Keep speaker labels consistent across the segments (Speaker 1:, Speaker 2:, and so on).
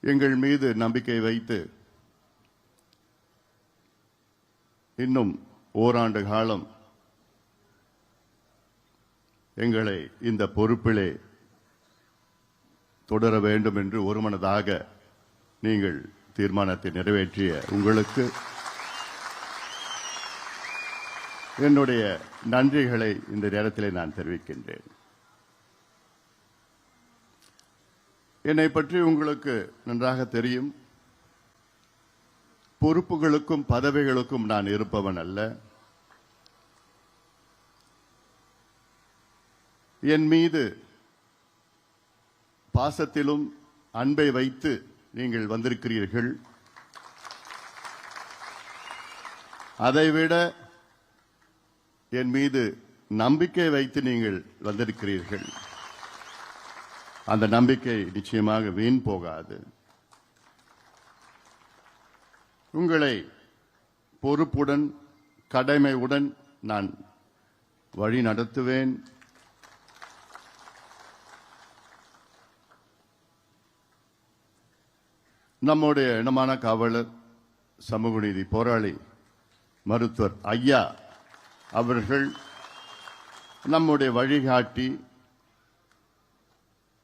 Speaker 1: எங்கள் மீது நம்பிக்கை வைத்து இன்னும் ஓராண்டு காலம் எங்களை இந்த பொறுப்பிலே தொடர வேண்டும் என்று ஒருமனதாக நீங்கள் தீர்மானத்தை நிறைவேற்றிய உங்களுக்கு என்னுடைய நன்றிகளை இந்த நேரத்திலே நான் தெரிவிக்கின்றேன். என்னை பற்றி உங்களுக்கு நன்றாக தெரியும். பொறுப்புகளுக்கும் பதவிகளுக்கும் நான் இருப்பவன் அல்ல. என் மீது பாசத்திலும் அன்பை வைத்து நீங்கள் வந்திருக்கிறீர்கள். அதைவிட என் மீது நம்பிக்கை வைத்து நீங்கள் வந்திருக்கிறீர்கள். அந்த நம்பிக்கை நிச்சயமாக வீண் போகாது. உங்களை பொறுப்புடன் கடமையுடன் நான் வழி நடத்துவேன். நம்முடைய இனமான காவலர் சமூக நீதி போராளி மருத்துவர் ஐயா அவர்கள் நம்முடைய வழிகாட்டி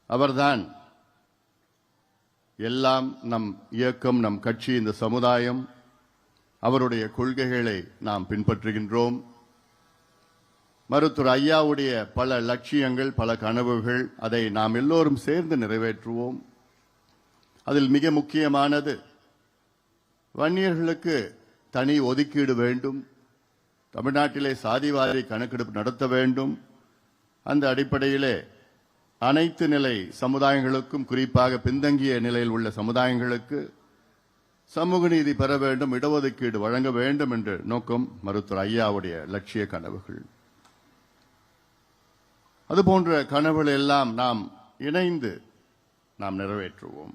Speaker 1: அவர்தான் எல்லாம் நம் இயக்கம் நம் கட்சி இந்த சமுதாயம் அவருடைய கொள்கைகளை நாம் பின்பற்றுகின்றோம். மருத்துவர் ஐயாவுடைய பல லட்சியங்கள் பல கனவுகள் அதை நாம் எல்லோரும் சேர்ந்து நிறைவேற்றுவோம். அதில் மிக முக்கியமானது வன்னியர்களுக்கு தனி ஒதுக்கீடு வேண்டும் தமிழ்நாட்டிலே சாதிவாரி கணக்கெடுப்பு நடத்த வேண்டும். அந்த அடிப்படையிலே அனைத்து நிலை சமுதாயங்களுக்கும் குறிப்பாக பின்தங்கிய நிலையில் உள்ள சமுதாயங்களுக்கு சமூக நீதி பெற வேண்டும் இடஒதுக்கீடு வழங்க வேண்டும் என்ற நோக்கம் மருத்துவர் ஐயாவுடைய லட்சிய கனவுகள். அதுபோன்ற கனவுகள் எல்லாம் நாம் இணைந்து நாம் நிறைவேற்றுவோம்.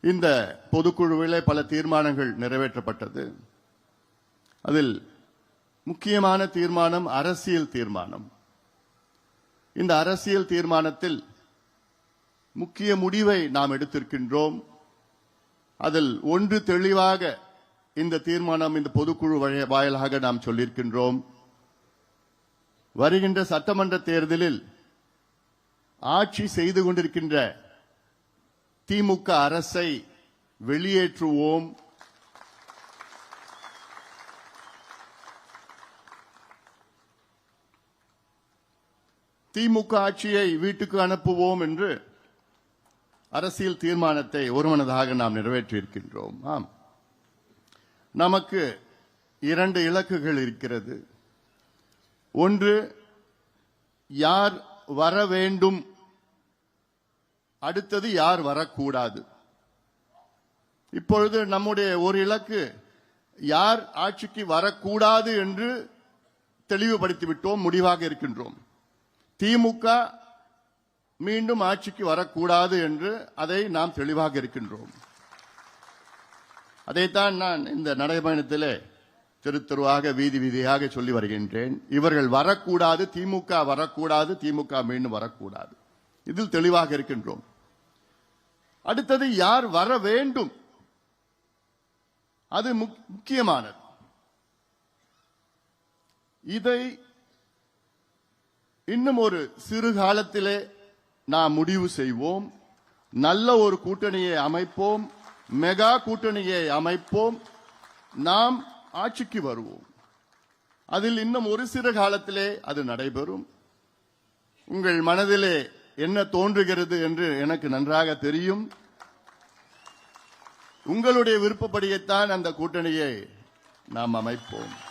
Speaker 1: இந்த பொதுக்குழுவிலே பல தீர்மானங்கள் நிறைவேற்றப்பட்டது. அதில் முக்கியமான தீர்மானம் அரசியல் தீர்மானம். இந்த அரசியல் தீர்மானத்தில் முக்கிய முடிவை நாம் எடுத்திருக்கின்றோம். அதில் ஒன்று தெளிவாக இந்த தீர்மானம் இந்த பொதுக்குழு வாயிலாக நாம் சொல்லியிருக்கின்றோம். வருகின்ற சட்டமன்ற தேர்தலில் ஆட்சி செய்து கொண்டிருக்கின்ற திமுக அரசை வெளியேற்றுவோம். திமுக ஆட்சியை வீட்டுக்கு அனுப்புவோம் என்று அரசியல் தீர்மானத்தை ஒருமனதாக நாம் நிறைவேற்றியிருக்கின்றோம். ஆம். நமக்கு இரண்டு இலக்குகள் இருக்கிறது. ஒன்று யார் வர வேண்டும்? அடுத்தது யார் வரக்கூடாது? இப்பொழுது நம்முடைய ஒரு இலக்கு யார் ஆட்சிக்கு வரக்கூடாது என்று தெளிவுபடுத்திவிட்டோம் முடிவாக இருக்கின்றோம். திமுக மீண்டும் ஆட்சிக்கு வரக்கூடாது என்று அதை நாம் தெளிவாக இருக்கின்றோம். அதைத்தான் நான் இந்த நடைபயணத்திலே திருத்தருவாக வீதி வீதியாக சொல்லி வருகின்றேன். இவர்கள் வரக்கூடாது திமுக வரக்கூடாது திமுக மீண்டும் வரக்கூடாது. இதில் தெளிவாக இருக்கின்றோம். அடுத்தது யார் வர வேண்டும்? அது முக்கியமானது. இதை இன்னும் ஒரு சிறு காலத்திலே நாம் முடிவு செய்வோம். நல்ல ஒரு கூட்டணியை அமைப்போம். மெகா கூட்டணியை அமைப்போம். நாம் ஆட்சிக்கு வருவோம். அதில் இன்னும் ஒரு சிறு காலத்திலே அது நடைபெறும். உங்கள் மனதிலே என்ன தோன்றுகிறது என்று எனக்கு நன்றாக தெரியும். உங்களுடைய விருப்பப்படியைத்தான் அந்த கூட்டணியை நாம் அமைப்போம்.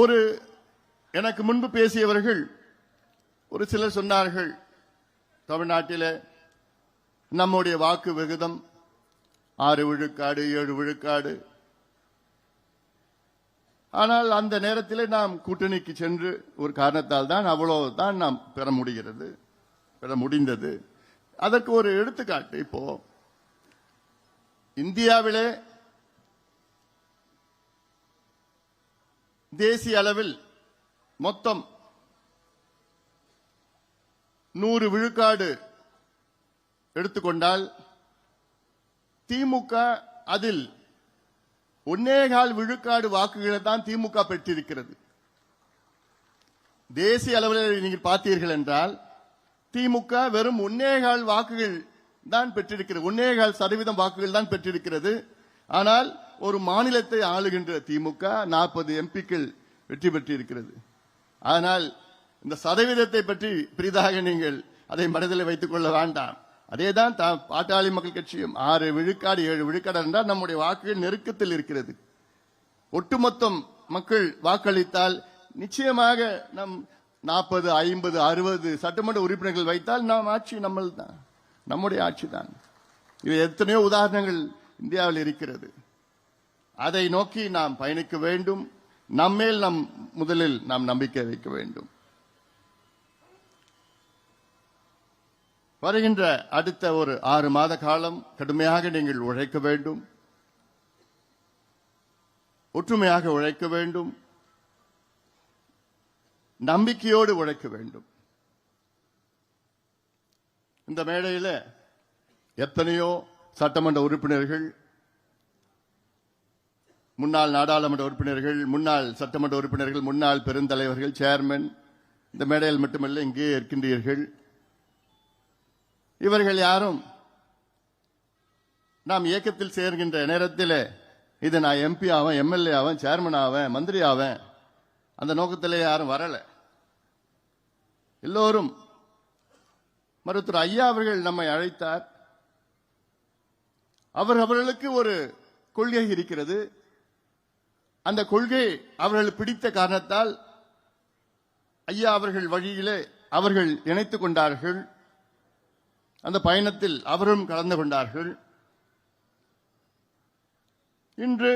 Speaker 1: ஒரு எனக்கு முன்பு பேசியவர்கள் ஒரு சிலர் சொன்னார்கள் தமிழ்நாட்டில் நம்முடைய வாக்கு விகிதம் ஆறு விழுக்காடு ஏழு விழுக்காடு. ஆனால் அந்த நேரத்தில் நாம் கூட்டணிக்கு சென்று ஒரு காரணத்தால் தான் அவ்வளவு தான் நாம் பெற முடிகிறது பெற முடிந்தது. அதற்கு ஒரு எடுத்துக்காட்டு இப்போ இந்தியாவிலே தேசிய அளவில் மொத்தம் நூறு விழுக்காடு எடுத்துக்கொண்டால் திமுக அதில் ஒன்னேகால் விழுக்காடு வாக்குகளை தான் திமுக பெற்றிருக்கிறது. தேசிய அளவில் நீங்கள் பார்த்தீர்கள் என்றால் திமுக வெறும் ஒன்னேகால் வாக்குகள் தான் பெற்றிருக்கிறது. ஒன்னேகால் சதவீதம் வாக்குகள் தான் பெற்றிருக்கிறது. ஆனால் ஒரு மாநிலத்தை ஆளுகின்ற திமுக நாற்பது எம்பிக்கள் வெற்றி பெற்றிருக்கிறது. ஆனால் இந்த சதவீதத்தை பற்றி பெரிதாக நீங்கள் அதை மனதில் வைத்துக் கொள்ள வேண்டாம். அதேதான் தா- பாட்டாளி மக்கள் கட்சியும் ஆறு விழுக்காடு ஏழு விழுக்காடு என்றால் நம்முடைய வாக்குகள் நெருக்கத்தில் இருக்கிறது. ஒட்டுமொத்தம் மக்கள் வாக்களித்தால் நிச்சயமாக நம் நாற்பது ஐம்பது அறுபது சட்டமன்ற உறுப்பினர்கள் வைத்தால் நாம் ஆட்சி நம்மள் தான் நம்முடைய ஆட்சி தான் இது எத்தனையோ உதாரணங்கள் இந்தியாவில் இருக்கிறது. அதை நோக்கி நாம் பயணிக்க வேண்டும். நம்மேல் நம் முதலில் நாம் நம்பிக்கை வைக்க வேண்டும். வருகின்ற அடுத்த ஒரு ஆறு மாத காலம் கடுமையாக நீங்கள் உழைக்க வேண்டும். ஒற்றுமையாக உழைக்க வேண்டும். நம்பிக்கையோடு உழைக்க வேண்டும். இந்த மேடையில் எத்தனையோ சட்டமன்ற உறுப்பினர்கள் முன்னாள் நாடாளுமன்ற உறுப்பினர்கள் முன்னாள் சட்டமன்ற உறுப்பினர்கள் முன்னாள் பெருந்தலைவர்கள் சேர்மன் இந்த மேடையில் மட்டுமல்ல இங்கே இருக்கின்றீர்கள். இவர்கள் யாரும் நாம் இயக்கத்தில் சேர்கின்ற நேரத்தில் இது நான் எம்பி ஆவேன் எம்எல்ஏ ஆவேன் சேர்மன் ஆவேன் மந்திரி ஆவேன் அந்த நோக்கத்திலே யாரும் வரலை. எல்லோரும் மருத்துவர் ஐயா அவர்கள் நம்மை அழைத்தார். அவர் அவர்களுக்கு ஒரு கொள்கை இருக்கிறது. அந்த கொள்கை அவர்கள் பிடித்த காரணத்தால் ஐயா அவர்கள் வழியிலே அவர்கள் இணைத்துக் கொண்டார்கள். அந்த பயணத்தில் அவரும் கலந்து கொண்டார்கள். இன்று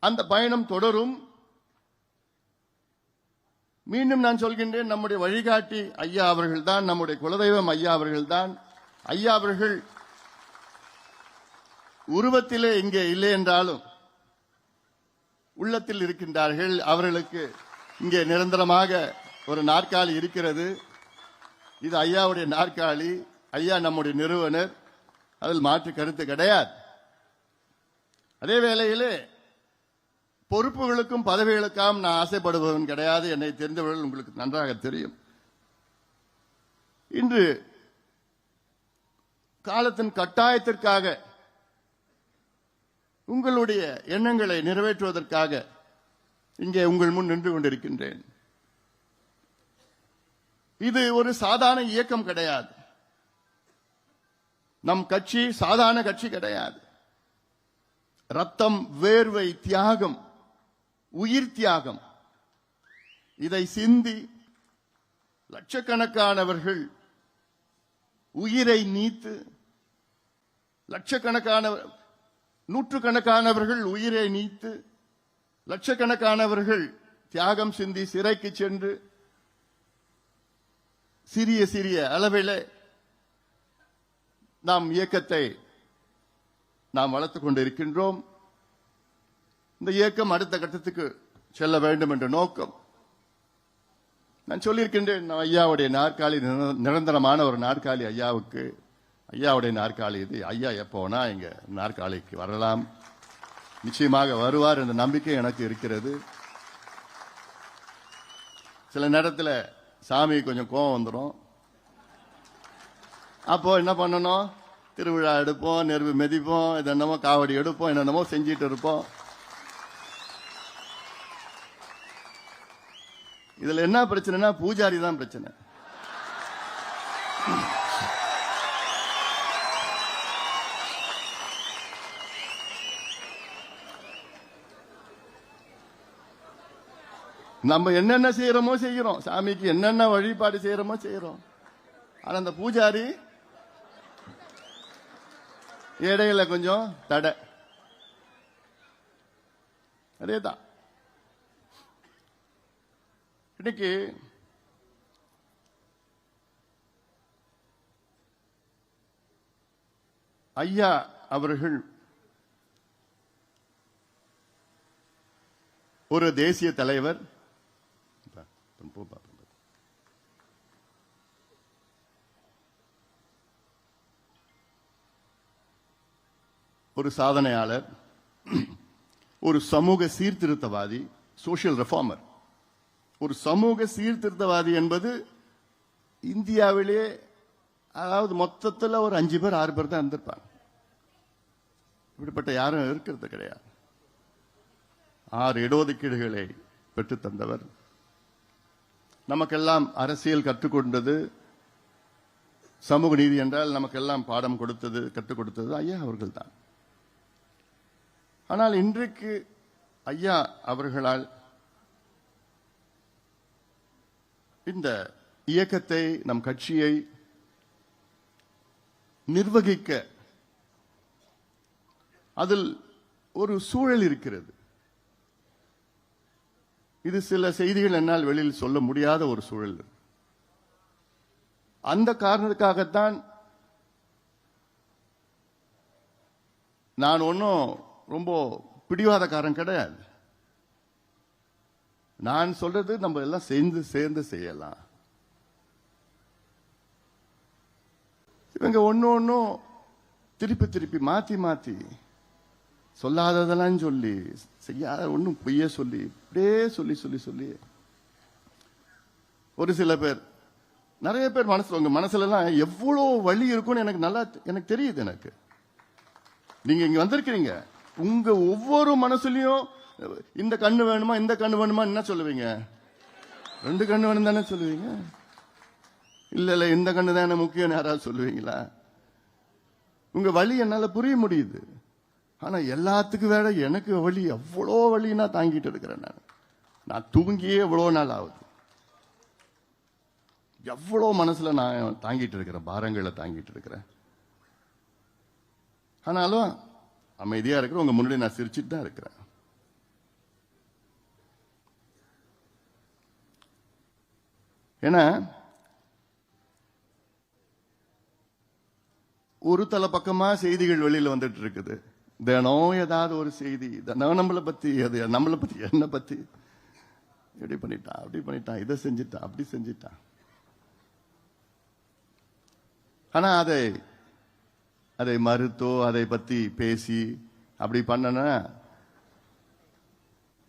Speaker 1: அந்த பயணம் தொடரும். மீண்டும் நான் சொல்கின்றேன் நம்முடைய வழிகாட்டி ஐயா அவர்கள்தான் நம்முடைய குலதெய்வம் ஐயா அவர்கள்தான். ஐயா அவர்கள் உருவத்திலே இங்கே இல்லை என்றாலும் உள்ளத்தில் இருக்கின்றார்கள். அவர்களுக்கு இங்கே நிரந்தரமாக ஒரு நாற்காலி இருக்கிறது. இது ஐயாவுடைய நாற்காலி. ஐயா நம்முடைய நிறுவனர். அதில் மாற்று கருத்து கிடையாது. அதே வேளையிலே பொறுப்புகளுக்கும் பதவிகளுக்காகவும் நான் ஆசைப்படுபவன் கிடையாது. என்னை தெரிந்தவர்கள் உங்களுக்கு நன்றாக தெரியும். இன்று காலத்தின் கட்டாயத்திற்காக உங்களுடைய எண்ணங்களை நிறைவேற்றுவதற்காக இங்கே உங்கள் முன் நின்று கொண்டிருக்கின்றேன். இது ஒரு சாதாரண இயக்கம் கிடையாது. நம் கட்சி சாதாரண கட்சி கிடையாது. ரத்தம் வேர்வை தியாகம் உயிர் தியாகம். இதை சிந்தி லட்சக்கணக்கானவர்கள் உயிரை நீத்து லட்சக்கணக்கான நூற்றுக்கணக்கானவர்கள் உயிரை நீத்து லட்சக்கணக்கானவர்கள் தியாகம் சிந்தி சிறைக்கு சென்று சிறிய சிறிய அளவில் நாம் இயக்கத்தை நாம் வளர்த்துக் கொண்டிருக்கின்றோம். இந்த இயக்கம் அடுத்த கட்டத்துக்கு செல்ல வேண்டும் என்ற நோக்கம். நான் சொல்லியிருக்கின்றேன் ஐயாவுடைய நாற்காலி நிர- நிரந்தரமான ஒரு நாற்காலி ஐயாவுக்கு. ஐயாவுடைய நாற்காலி இது. ஐயா எப்போனா இங்கே நாற்காலிக்கு வரலாம். நிச்சயமாக வருவார் என்ற நம்பிக்கை எனக்கு இருக்கிறது. சில நேரத்தில் சாமி கொஞ்சம் கோவம் வந்துடும் அப்போ என்ன பண்ணணும்? திருவிழா எடுப்போம் நெருப்பு மிதிப்போம் இதென்னமோ காவடி எடுப்போம் என்னென்னமோ செஞ்சிட்டு இருப்போம். இதில் என்ன பிரச்சனைனா பூஜாரி தான் பிரச்சனை. நம்ம என்னென்ன செய்யறோமோ செய்கிறோம். சாமிக்கு என்னென்ன வழிபாடு செய்யறோமோ செய்யறோம் ஆனா அந்த பூஜாரி இடையில கொஞ்சம் தடை. அதேதான். இன்னைக்கு ஐயா அவர்கள் ஒரு தேசிய தலைவர் போ, போ, ஒரு சாதனையாளர் ஒரு சமூக சீர்திருத்தவாதி சோசியல் ரெஃபார்மர் ஒரு சமூக சீர்திருத்தவாதி என்பது இந்தியாவிலே அதாவது மொத்தத்தில் ஒரு அஞ்சு பேர் ஆறு பேர் தான் இருந்திருப்பாங்க. இப்படிப்பட்ட யாரும் இருக்கிறது கிடையாது. ஆறு இடஒதுக்கீடுகளை பெற்றுத்தந்தவர் நமக்கெல்லாம் அரசியல் கற்றுக்கொண்டது சமூக நீதி என்றால் நமக்கெல்லாம் பாடம் கொடுத்தது கற்றுக் கொடுத்தது ஐயா அவர்கள் தான் ஆனால் இன்றைக்கு ஐயா அவர்களால் இந்த இயக்கத்தை நம் கட்சியை நிர்வகிக்க அதில் ஒரு சூழல் இருக்கிறது. இது சில செய்திகள் என்னால் வெளியில் சொல்ல முடியாத ஒரு சூழல் அந்த காரணத்துக்காகத்தான் நான் ஒன்றும் ரொம்ப பிடிவாதக்காரன் கிடையாது. நான் சொல்றது நம்ம எல்லாம் சேர்ந்து சேர்ந்து செய்யலாம். இவங்க ஒன்று ஒன்றும் திருப்பி திருப்பி மாத்தி மாத்தி சொல்லாததெல்லாம் சொல்லி செய்யாத ஒன்றும் பொய்ய சொல்லி இப்படியே சொல்லி சொல்லி சொல்லி. ஒரு சில பேர் நிறைய பேர் மனசுல உங்க மனசுலலாம் எவ்வளோ வழி இருக்கும்னு எனக்கு நல்லா எனக்கு தெரியுது எனக்கு. நீங்க இங்க வந்திருக்கிறீங்க. உங்க ஒவ்வொரு மனசுலயும் இந்த கண்ணு வேணுமா இந்த கண்ணு வேணுமா என்ன சொல்லுவீங்க? ரெண்டு கண்ணு வேணும் தானே சொல்லுவீங்க? இல்ல இல்ல இந்த கண்ணு தானே முக்கியம் யாராவது சொல்லுவீங்களா? உங்க வழி என்னால புரிய முடியுது. ஆனா எல்லாத்துக்கும் வேற எனக்கு வழி எவ்வளோ வழின்னா தாங்கிட்டு இருக்கிறேன் நான். நான் தூங்கியே எவ்வளோ நாள் ஆகுது. எவ்வளோ மனசுல நான் தாங்கிட்டு இருக்கிறேன் பாரங்களை தாங்கிட்டு இருக்கிறேன். ஆனாலும் அமைதியா இருக்கிற உங்க முன்னாடி நான் சிரிச்சிட்டு தான் இருக்கிறேன். ஏன்னா ஒரு தலை பக்கமா செய்திகள் வெளியில் வந்துட்டு இருக்குது. தினம் ஏதாவது ஒரு செய்தி. தினம் நம்மளை பற்றி அது நம்மளை பற்றி என்ன பத்தி. இப்படி பண்ணிட்டான் அப்படி பண்ணிட்டான் இதை செஞ்சிட்டான் அப்படி செஞ்சிட்டான். ஆனா அதை அதை மறுத்தோ அதை பத்தி பேசி அப்படி பண்ணனா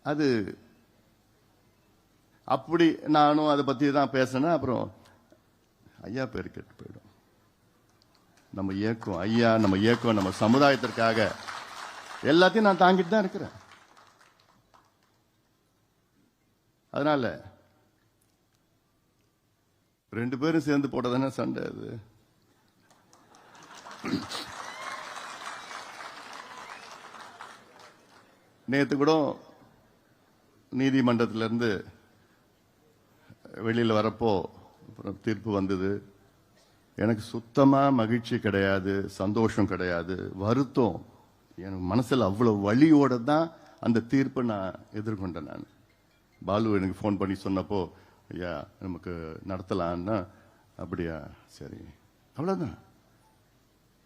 Speaker 1: அது அப்படி நானும் அதை பத்தி தான் பேசினேன். அப்புறம் ஐயா பேர் கெட்டு போயிடும். நம்ம இயக்கம் ஐயா நம்ம இயக்கம் நம்ம சமுதாயத்திற்காக எல்லாத்தையும் நான் தாங்கிட்டு தான் இருக்கிறேன். அதனால ரெண்டு பேரும் சேர்ந்து போட்டதானே சண்டை அது. நேத்து கூட நீதிமன்றத்திலிருந்து வெளியில் வரப்போ அப்புறம் தீர்ப்பு வந்தது. எனக்கு சுத்தமாக மகிழ்ச்சி கிடையாது சந்தோஷம் கிடையாது வருத்தம். எனக்கு மனசில் அவ்வளோ வலியோட தான் அந்த தீர்ப்பை நான் எதிர்கொண்டேன் நான். பாலு எனக்கு ஃபோன் பண்ணி சொன்னப்போ ஐயா நமக்கு நடத்தலான்னா? அப்படியா சரி. அவ்வளோதான்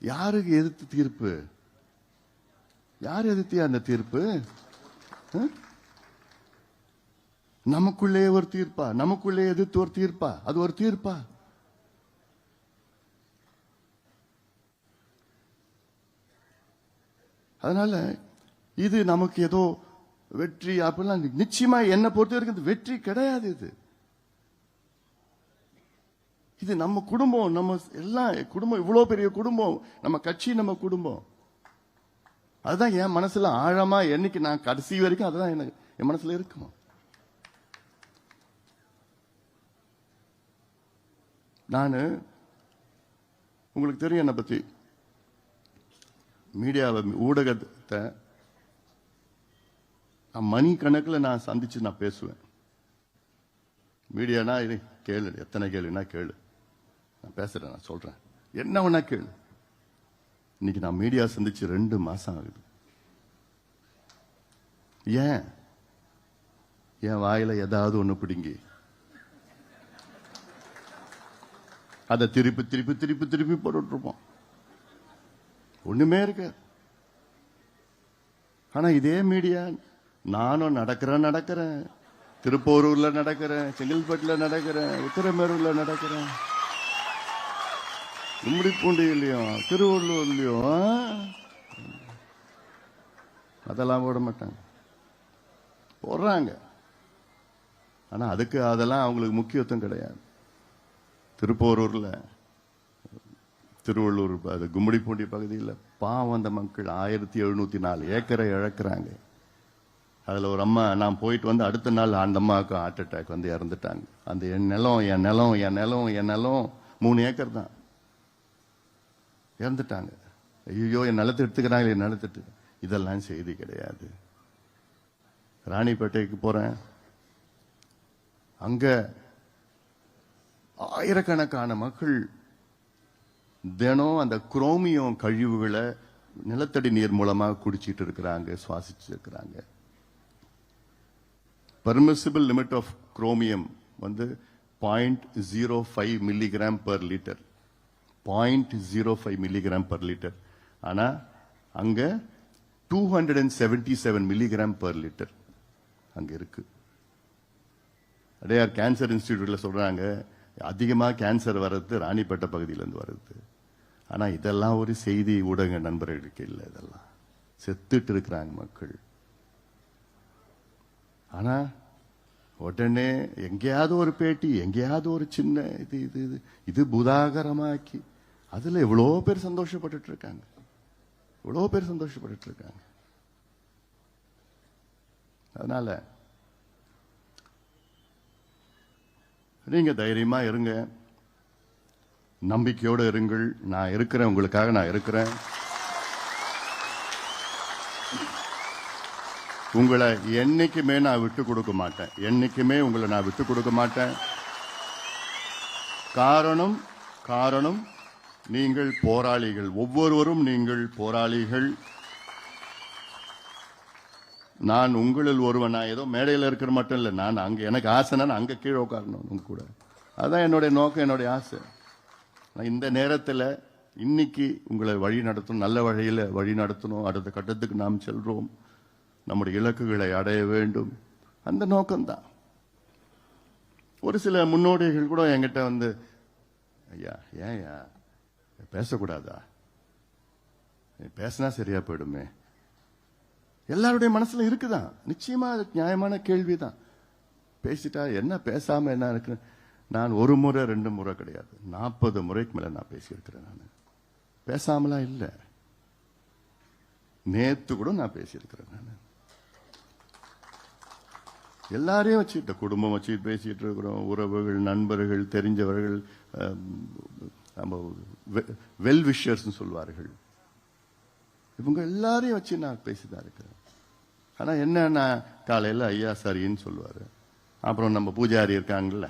Speaker 1: யாருக்கு எதிர்த்து தீர்ப்பு? யார் எதிர்த்தியா அந்த தீர்ப்பு? நமக்குள்ளே ஒரு தீர்ப்பா? நமக்குள்ளே எதிர்த்து ஒரு தீர்ப்பா? அது ஒரு தீர்ப்பா? அதனால இது நமக்கு ஏதோ வெற்றி அப்படிலாம் நிச்சயமா என்னை பொறுத்த வரைக்கும் இது வெற்றி கிடையாது இது. இது நம்ம குடும்பம் நம்ம எல்லாம் குடும்பம் இவ்வளவு பெரிய குடும்பம் நம்ம கட்சி நம்ம குடும்பம். அதுதான் என் மனசுல ஆழமா என்னைக்கு நான் கடைசி வரைக்கும் அதுதான் எனக்கு என் மனசுல இருக்கும்? நான் உங்களுக்கு தெரியும் என்னை பத்தி. மீடியாவை ஊடகத்தை நான் மணி கணக்கில் நான் சந்திச்சு நான் பேசுவேன். மீடியானா இது கேளு எத்தனை கேளுனா கேளு. நான் பேசுறேன் நான் சொல்றேன். என்ன வேணா கேளு. இன்னைக்கு நான் மீடியா சந்திச்சு ரெண்டு மாசம் ஆகுது. ஏன்? என் வாயில ஏதாவது ஒண்ணு பிடிங்கி. அதை திருப்பி திருப்பி திருப்பி திருப்பி போட்டுட்ருப்போம் ஒன்றுமே ஒண்ணுமே ஆனால் ஆனா இதே மீடியா நானும் நடக்கிறேன் நடக்கிறேன். திருப்போரூர்ல நடக்கிறேன் செங்கல்பட்டுல நடக்கிறேன் உத்தரமேரூர்ல நடக்கிறேன். கும்மிடிப்பூண்டியிலையும் திருவள்ளூர்லயும் அதெல்லாம் போட மாட்டாங்க. போடுறாங்க. ஆனா அதுக்கு அதெல்லாம் அவங்களுக்கு முக்கியத்துவம் கிடையாது. திருப்போரூர்ல திருவள்ளூர் அது கும்மிடிப்பூண்டி பகுதியில் பாவம் அந்த மக்கள். ஆயிரத்தி எழுநூற்றி நாலு ஏக்கரை இழக்கிறாங்க. அதில் ஒரு அம்மா நான் போயிட்டு வந்து அடுத்த நாள் அந்த அம்மாவுக்கு ஹார்ட் அட்டாக் வந்து இறந்துட்டாங்க. அந்த என் நிலம் என் நிலம் என் நிலம் என் நிலம். மூணு ஏக்கர் தான். இறந்துட்டாங்க. ஐயோ என் நிலத்தை எடுத்துக்கிறாங்க என் நிலத்தை இதெல்லாம் செய்தி கிடையாது. ராணிப்பேட்டைக்கு போகிறேன் அங்கே ஆயிரக்கணக்கான மக்கள் தினம் அந்த குரோமியம் கழிவுகளை நிலத்தடி நீர் மூலமாக குடிச்சிட்டு இருக்கிறாங்க சுவாசிச்சு இருக்கிறாங்க. பர்மிசிபிள் லிமிட் ஆஃப் குரோமியம் வந்து point zero five milligram per litre point zero five milligram per litre ஆனால் அங்கே two hundred and seventy seven milligram per litre அங்கே இருக்கு. அடையார் கேன்சர் இன்ஸ்டிடியூட்டில் சொல்கிறாங்க அதிகமாக கேன்சர் வர்றது ராணிப்பேட்டை பகுதியிலேருந்து வர்றது. ஆனால் இதெல்லாம் ஒரு செய்தி ஊடக நண்பர்களுக்கு இல்லை இதெல்லாம். செத்துட்டு இருக்கிறாங்க மக்கள். ஆனால் உடனே எங்கேயாவது ஒரு பேட்டி எங்கேயாவது ஒரு சின்ன இது இது இது இது புதாகரமாக்கி அதில் எவ்வளோ பேர் சந்தோஷப்பட்டுட்டு இருக்காங்க. எவ்வளோ பேர் சந்தோஷப்பட்டுட்டு இருக்காங்க. அதனால நீங்கள் தைரியமாக இருங்க. நம்பிக்கையோடு இருங்கள். நான் இருக்கிறேன். உங்களுக்காக நான் இருக்கிறேன். உங்களை என்னைக்குமே நான் விட்டு கொடுக்க மாட்டேன். என்னைக்குமே உங்களை நான் விட்டு கொடுக்க மாட்டேன். காரணம் காரணம் நீங்கள் போராளிகள். ஒவ்வொருவரும் நீங்கள் போராளிகள். நான் உங்களில் ஒருவன். நான் ஏதோ மேடையில் இருக்கிற மட்டும் இல்லை. நான் அங்கே எனக்கு ஆசைனா நான் கீழே உட்காரணும் உங்க கூட. அதுதான் என்னுடைய நோக்கம் என்னுடைய ஆசை. இந்த நேரத்தில் இன்னைக்கு உங்களை வழி நடத்தணும் நல்ல வழியில் வழி நடத்தணும். அடுத்த கட்டத்துக்கு நாம் செல்றோம். நம்முடைய இலக்குகளை அடைய வேண்டும். அந்த நோக்கம்தான். ஒரு சில முன்னோடிகள் கூட என்கிட்ட வந்து ஐயா ஏன்யா? பேசக்கூடாதா? பேசினா சரியா போயிடுமே. எல்லாருடைய மனசுல இருக்குதான். நிச்சயமா அது நியாயமான கேள்விதான். பேசிட்டா என்ன பேசாம என்ன இருக்குன்னு நான் ஒரு முறை ரெண்டு முறை கிடையாது. நாற்பது முறைக்கு மேலே நான் பேசியிருக்கிறேன் நான். பேசாமலாம் இல்லை. நேற்று கூட நான் பேசியிருக்கிறேன் நான். எல்லாரையும் வச்சுக்கிட்ட குடும்பம் வச்சுக்கிட்டு பேசிகிட்டு இருக்கிறோம். உறவுகள் நண்பர்கள் தெரிஞ்சவர்கள் நம்ம வெல் விஷர்ஸ்னு சொல்வார்கள். இவங்க எல்லாரையும் வச்சு நான் பேசிதான் இருக்கிறேன். ஆனா என்னன்னா காலையில் ஐயா சரின்னு சொல்லுவார். அப்புறம் நம்ம பூஜாரி இருக்காங்கல்ல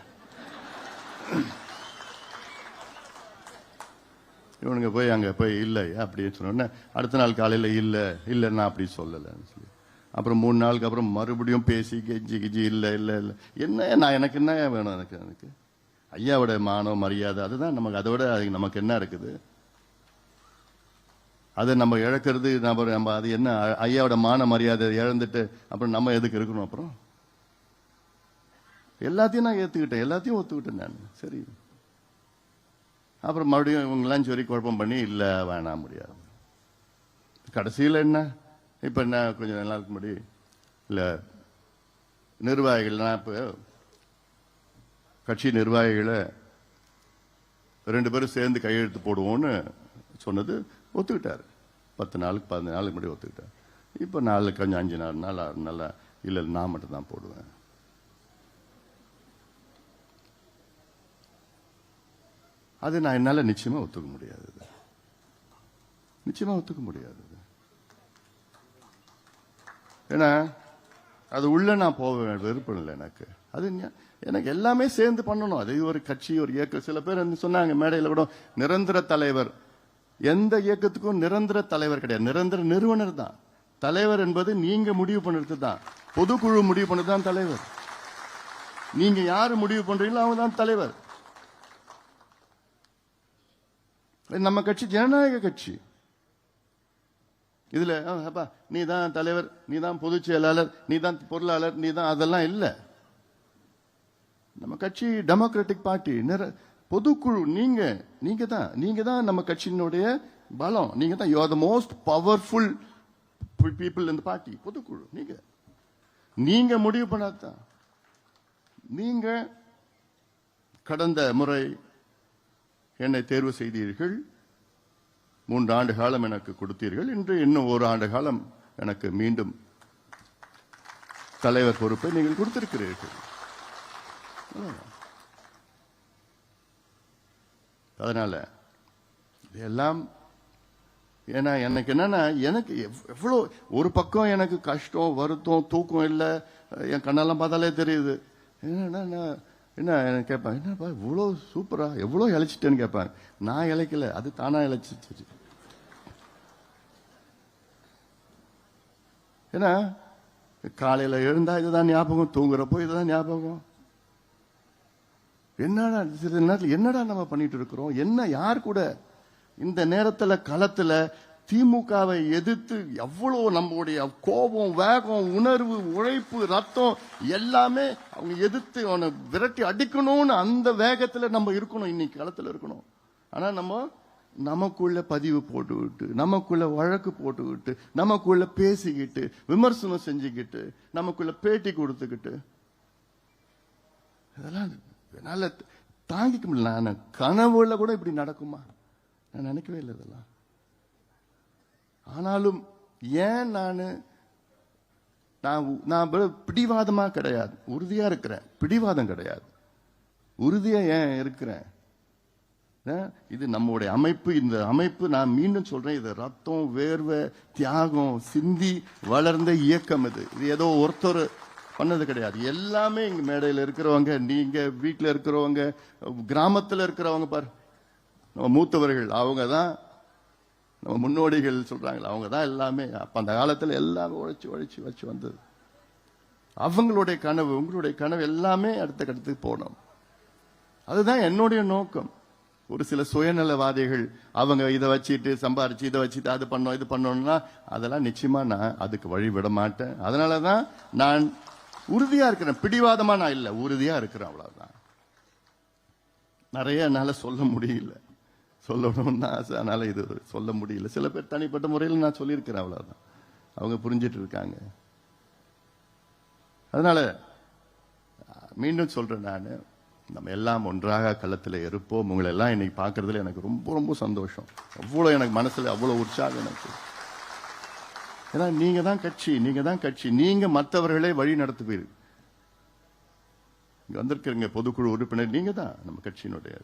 Speaker 1: இவனுங்க போய் அங்கே போய் இல்லை அப்படின்னு சொன்னோடனே அடுத்த நாள் காலையில் இல்லை இல்லை நான் அப்படி சொல்லலைன்னு சொல்லி. அப்புறம் மூணு நாளுக்கு அப்புறம் மறுபடியும் பேசி கெஞ்சி கிஜி இல்லை இல்லை இல்லை. என்ன நான் எனக்கு என்ன வேணும் எனக்கு எனக்கு? ஐயாவோட மானம் மரியாதை அதுதான் நமக்கு அதை விட அது நமக்கு என்ன இருக்குது? அதை நம்ம இழக்கிறது நம்ம நம்ம அது என்ன? ஐயாவோட மான மரியாதை இழந்துட்டு அப்புறம் நம்ம எதுக்கு இருக்கணும் அப்புறம்? எல்லாத்தையும் நான் ஏத்துக்கிட்டேன். எல்லாத்தையும் ஒத்துக்கிட்டேன் நான். சரி. அப்புறம் மறுபடியும் இவங்கெல்லாம் சொல்லி குழப்பம் பண்ணி இல்லை வேணாம் முடியாது. கடைசியில் என்ன? இப்போ என்ன? கொஞ்சம் நாளுக்கு முன்னாடி இல்லை நிர்வாகிகள் இப்போ கட்சி நிர்வாகிகளை ரெண்டு பேரும் சேர்ந்து கையெழுத்து போடுவோம்னு சொன்னது ஒத்துக்கிட்டார். பத்து நாளுக்கு பதினஞ்சு நாளுக்கு முன்னாடி ஒத்துக்கிட்டார். இப்போ நாளுக்கு கொஞ்சம் அஞ்சு நாள் நாள் ஆறு நாளாக இல்லை நான் மட்டும் தான் போடுவேன். அது நான் என்னால் நிச்சயமாக ஒத்துக்க முடியாது நிச்சயமாக ஒத்துக்க முடியாது ஏன்னா அது உள்ள நான் போக வேண்டிய விருப்பம் இல்லை எனக்கு. அது எனக்கு எல்லாமே சேர்ந்து பண்ணணும். அது ஒரு கட்சி ஒரு இயக்கம் சில பேர் வந்து சொன்னாங்க மேடையில் கூட நிரந்தர தலைவர். எந்த இயக்கத்துக்கும் நிரந்தர தலைவர் கிடையாது. நிரந்தர நிறுவனர் தான். தலைவர் என்பது நீங்க முடிவு பண்ணுறது தான். பொதுக்குழு முடிவு பண்ணது தான் தலைவர். நீங்க யாரு முடிவு பண்றீங்களோ அவங்க தான் தலைவர். நம்ம கட்சி ஜனநாயக கட்சி. இதுல அப்பா நீ தான் தலைவர் நீ தான் பொதுச் செயலாளர் நீ தான் பொருளாளர் நீ தான் அதெல்லாம் இல்லை. நம்ம கட்சி டெமோக்ராட்டிக் பார்ட்டி நிற பொதுக்குழு நீங்க நீங்க தான் நீங்க தான் நம்ம கட்சியினுடைய பலம். நீங்க தான் you are the most powerful people இந்த பார்ட்டி பொதுக்குழு நீங்க. நீங்க முடிவு பண்ணாதான். நீங்க கடந்த முறை என்னை தேர்வு செய்தீர்கள். மூன்று ஆண்டு காலம் எனக்கு கொடுத்தீர்கள். இன்று இன்னும் ஒரு ஆண்டு காலம் எனக்கு மீண்டும் தலைவர் பொறுப்பை நீங்கள் கொடுத்திருக்கிறீர்கள். அதனால இதெல்லாம் ஏன்னா எனக்கு என்னன்னா எனக்கு எவ்- எவ்வளோ ஒரு பக்கம் எனக்கு கஷ்டம் வருத்தம் தூக்கம் இல்லை. என் கண்ணெல்லாம் பார்த்தாலே தெரியுது. என்னன்னா என்ன எனக்கு கேட்பேன் என்னப்பா இவ்வளோ சூப்பரா எவ்வளோ இழைச்சிட்டேன்னு கேட்பாங்க நான் இழைக்கல அது தானா இழைச்சிச்சு ஏன்னா காலையில எழுந்தா இதுதான் ஞாபகம் தூங்குறப்போ இதுதான் ஞாபகம். என்னடா சில நேரத்தில் என்னடா நம்ம பண்ணிட்டு இருக்கிறோம்? என்ன யார் கூட? இந்த நேரத்துல களத்துல திமுகவை எதிர்த்து எவ்வளவு நம்மளுடைய கோபம் வேகம் உணர்வு உழைப்பு ரத்தம் எல்லாமே அவங்க எதிர்த்து அவனை விரட்டி அடிக்கணும்னு அந்த வேகத்துல நம்ம இருக்கணும் இன்னைக்கு காலத்தில் இருக்கணும். ஆனா நம்ம நமக்குள்ள பதிவு போட்டுக்கிட்டு நமக்குள்ள வழக்கு போட்டுக்கிட்டு நமக்குள்ள பேசிக்கிட்டு விமர்சனம் செஞ்சுக்கிட்டு நமக்குள்ள பேட்டி கொடுத்துக்கிட்டு இதெல்லாம் என்னால தாங்கிக்க முடியல. நான் கனவுல கூட இப்படி நடக்குமா? நான் நினைக்கவே இல்லை இதெல்லாம். ஆனாலும் ஏன் நான் நான் நான் பிடிவாதமாக கிடையாது. உறுதியாக இருக்கிறேன். பிடிவாதம் கிடையாது. உறுதியாக ஏன் இருக்கிறேன்? இது நம்முடைய அமைப்பு. இந்த அமைப்பு நான் மீண்டும் சொல்றேன். இது ரத்தம் வேர்வை தியாகம் சிந்தி வளர்ந்த இயக்கம் இது. இது ஏதோ ஒருத்தர் பண்ணது கிடையாது. எல்லாமே இங்க மேடையில் இருக்கிறவங்க நீங்க வீட்டில் இருக்கிறவங்க கிராமத்தில் இருக்கிறவங்க பார் மூத்தவர்கள். அவங்க தான் நம்ம முன்னோடிகள் சொல்கிறாங்களே அவங்க தான் எல்லாமே. அப்போ அந்த காலத்தில் எல்லாமே உழைச்சி உழைச்சி வச்சு வந்தது. அவங்களுடைய கனவு உங்களுடைய கனவு எல்லாமே அடுத்த கட்டத்துக்கு போகணும். அதுதான் என்னுடைய நோக்கம். ஒரு சில சுயநலவாதிகள் அவங்க இதை வச்சுட்டு சம்பாரிச்சு இதை வச்சுட்டு அது பண்ணோம் இது பண்ணோம்னா அதெல்லாம் நிச்சயமா நான் அதுக்கு வழி விட மாட்டேன். அதனால தான் நான் உறுதியா இருக்கிறேன். பிடிவாதமா நான் இல்லை உறுதியா இருக்கிறேன் அவ்வளவுதான். நிறைய என்னால் சொல்ல முடியல. சொல்லணும்னு ஆசை. அதனால் இது சொல்ல முடியல. சில பேர் தனிப்பட்ட முறையில் நான் சொல்லியிருக்கிறேன் அவ்வளோதான் அவங்க புரிஞ்சிட்டு இருக்காங்க. அதனால் மீண்டும் சொல்கிறேன் நான். நம்ம எல்லாம் ஒன்றாக களத்தில் இருப்போம். உங்களை எல்லாம் இன்னைக்கு பார்க்குறதுல எனக்கு ரொம்ப ரொம்ப சந்தோஷம். அவ்வளோ எனக்கு மனசில் அவ்வளோ உற்சாகம் எனக்கு. ஏன்னா நீங்கள் தான் கட்சி நீங்கள் தான் கட்சி. நீங்கள் மற்றவர்களே வழி நடத்துவீர்கள் இங்கே வந்திருக்கிறீங்க பொதுக்குழு உறுப்பினர் நீங்கள் தான். நம்ம கட்சியினுடைய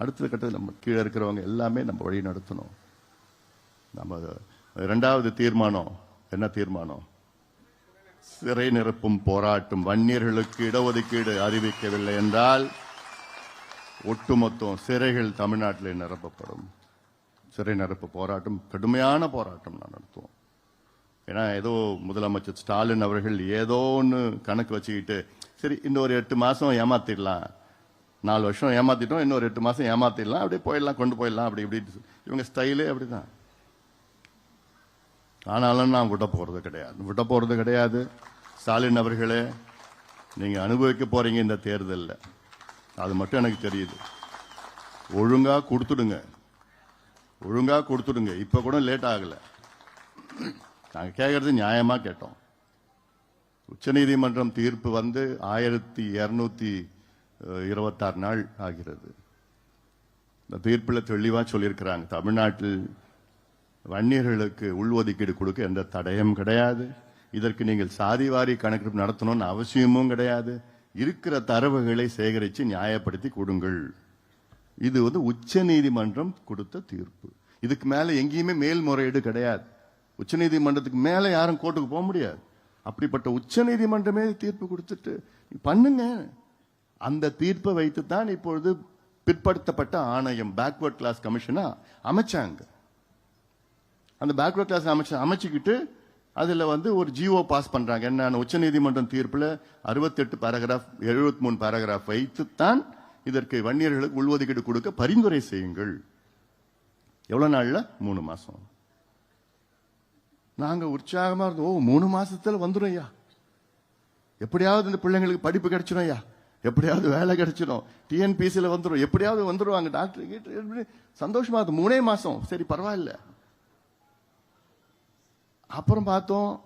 Speaker 1: அடுத்த கட்டத்தில் நம்ம கீழே இருக்கிறவங்க எல்லாமே நம்ம வழி நடத்தணும். நம்ம ரெண்டாவது தீர்மானம் என்ன தீர்மானம்? சிறை நிரப்பும் போராட்டம். வன்னியர்களுக்கு இடஒதுக்கீடு அறிவிக்கவில்லை என்றால் ஒட்டுமொத்தம் சிறைகள் தமிழ்நாட்டில் நிரப்பப்படும். சிறை நிரப்பு போராட்டம் கடுமையான போராட்டம் நான் நடத்துவோம். ஏன்னா ஏதோ முதலமைச்சர் ஸ்டாலின் அவர்கள் ஏதோ ஒன்று கணக்கு வச்சுக்கிட்டு சரி இன்னொரு எட்டு மாதம் ஏமாத்திடலாம். நாலு வருஷம் ஏமாத்திட்டோம் இன்னொரு எட்டு மாதம் ஏமாத்திடலாம் அப்படியே போயிடலாம் கொண்டு போயிடலாம் அப்படி இப்படி இவங்க ஸ்டைலே அப்படிதான். ஆனாலும் நான் விட போகிறது கிடையாது. விட போகிறது கிடையாது. ஸ்டாலின் அவர்களே நீங்கள் அனுபவிக்க போகிறீங்க இந்த தேர்தலில். அது மட்டும் எனக்கு தெரியுது. ஒழுங்காக கொடுத்துடுங்க. ஒழுங்காக கொடுத்துடுங்க. இப்போ கூட லேட் ஆகலை. நாங்கள் கேட்குறது நியாயமாக கேட்டோம். உச்சநீதிமன்றம் தீர்ப்பு வந்து ஆயிரத்தி இரநூத்தி இருபத்தாறு நாள் ஆகிறது. இந்த தீர்ப்பில் தெளிவாக சொல்லியிருக்கிறாங்க தமிழ்நாட்டில் வன்னியர்களுக்கு உள்ஒதுக்கீடு கொடுக்க எந்த தடயம் கிடையாது. இதற்கு நீங்கள் சாதிவாரி கணக்கெடுப்பு நடத்தணும்னு அவசியமும் கிடையாது. இருக்கிற தரவுகளை சேகரித்து நியாயப்படுத்தி கொடுங்கள். இது வந்து உச்ச நீதிமன்றம் கொடுத்த தீர்ப்பு. இதுக்கு மேலே எங்கேயுமே மேல்முறையீடு கிடையாது. உச்ச நீதிமன்றத்துக்கு யாரும் கோர்ட்டுக்கு போக முடியாது. அப்படிப்பட்ட உச்ச நீதிமன்றமே தீர்ப்பு கொடுத்துட்டு பண்ணுங்க. அந்த தீர்ப்பை வைத்து தான் இப்பொழுது பிற்படுத்தப்பட்ட ஆணையம் பேக்வர்ட் கிளாஸ் கமிஷனா அமைச்சாங்க. அந்த பேக்வர்ட் கிளாஸ் அமைச்ச அமைச்சுக்கிட்டு அதில் வந்து ஒரு ஜிஓ பாஸ் பண்ணுறாங்க என்ன உச்சநீதிமன்றம் தீர்ப்பில் அறுபத்தெட்டு பேராகிராஃப் எழுபத்தி மூணு பேராகிராஃப் வைத்துத்தான் இதற்கு வன்னியர்களுக்கு உள்ஒதுக்கீடு கொடுக்க பரிந்துரை செய்யுங்கள். எவ்வளோ நாளில்? மூணு மாதம் நாங்கள் உற்சாகமாக இருந்தோம். ஓ மூணு மாதத்தில் வந்துடும் ஐயா. எப்படியாவது இந்த பிள்ளைங்களுக்கு படிப்பு கிடைச்சிடும் ஐயா. எப்படியாவது வேலை கிடைச்சிடும். டிஎன்பிசியில் வந்துடும் எப்படியாவது வந்துடுவாங்க டாக்டர் கிட்ட எப்படி? சந்தோஷமா இருக்கு மூணே மாதம் சரி பரவாயில்ல. அப்புறம் பார்த்தோம்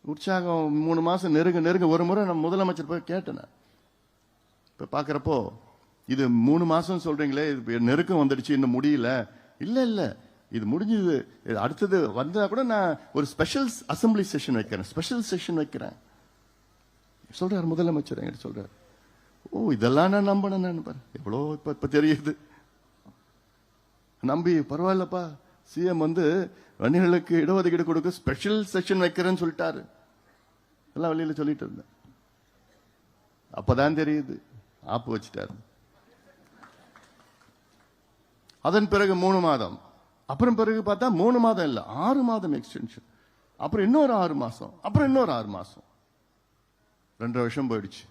Speaker 1: உற்சாகம் மூணு மாதம் நெருங்க நெருங்க. ஒரு முறை நம்ம முதலமைச்சர் போய் கேட்டேன் இப்போ பார்க்குறப்போ இது மூணு மாதம் சொல்கிறீங்களே இது நெருக்கம் வந்துடுச்சு இன்னும் முடியல. இல்லை இல்லை. இது முடிஞ்சது. இது அடுத்தது வந்தால் கூட நான் ஒரு ஸ்பெஷல் அசெம்பிளி செஷன் வைக்கிறேன். ஸ்பெஷல் செஷன் வைக்கிறேன். சொல்கிறார் முதலமைச்சர் என்கிட்ட சொல்கிறார் ஓ இதெல்லாம் நான் நம்பினேன் நான் பாரு எவ்வளோ இப்போ இப்போ தெரியுது. நம்பி பரவாயில்லப்பா. சிஎம் வந்து வன்னியர்களுக்கு இடஒதுக்கீடு கொடுக்க ஸ்பெஷல் செஷன் வைக்கிறேன்னு சொல்லிட்டாரு. எல்லாம் வெளியில் சொல்லிட்டு இருந்தேன். அப்போதான் தெரியுது. ஆப்பு வச்சுட்டாரு. அதன் பிறகு மூணு மாதம். அப்புறம் பிறகு பார்த்தா மூணு மாதம் இல்லை ஆறு மாதம் எக்ஸ்டென்ஷன் அப்புறம் இன்னொரு ஆறு மாதம் அப்புறம் இன்னொரு ஆறு மாதம் ரெண்டரை வருஷம் போயிடுச்சு.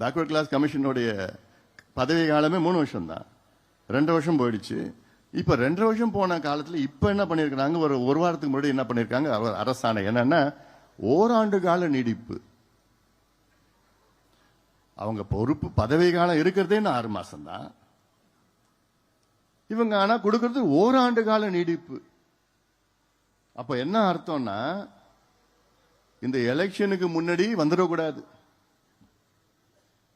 Speaker 1: பேக்வர்ட் கிளாஸ் கமிஷனுடைய பதவி காலமே மூணு வருஷம் தான் ரெண்டு வருஷம் போயிடுச்சு. இப்போ ரெண்டரை வருஷம் போன காலத்தில் இப்போ என்ன பண்ணியிருக்கிறாங்க? ஒரு ஒரு வாரத்துக்கு முன்னாடி என்ன பண்ணியிருக்காங்க? அரசாணை. என்னன்னா ஓராண்டு கால நீடிப்பு. அவங்க பொறுப்பு பதவி காலம் இருக்கிறதே இன்னும் ஆறு மாசம் தான் இவங்க ஆனால் கொடுக்கறது ஓராண்டு கால நீடிப்பு. அப்போ என்ன அர்த்தம்னா இந்த எலெக்ஷனுக்கு முன்னாடி வந்துடக்கூடாது.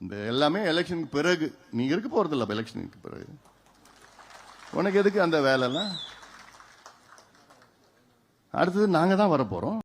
Speaker 1: இந்த எல்லாமே எலெக்ஷனுக்கு பிறகு. நீங்கள் இருக்க போறது இல்ல எலெக்ஷனுக்கு பிறகு? உனக்கு எதுக்கு அந்த வேலைலாம்? அடுத்தது நாங்கள் தான் வரப்போகிறோம்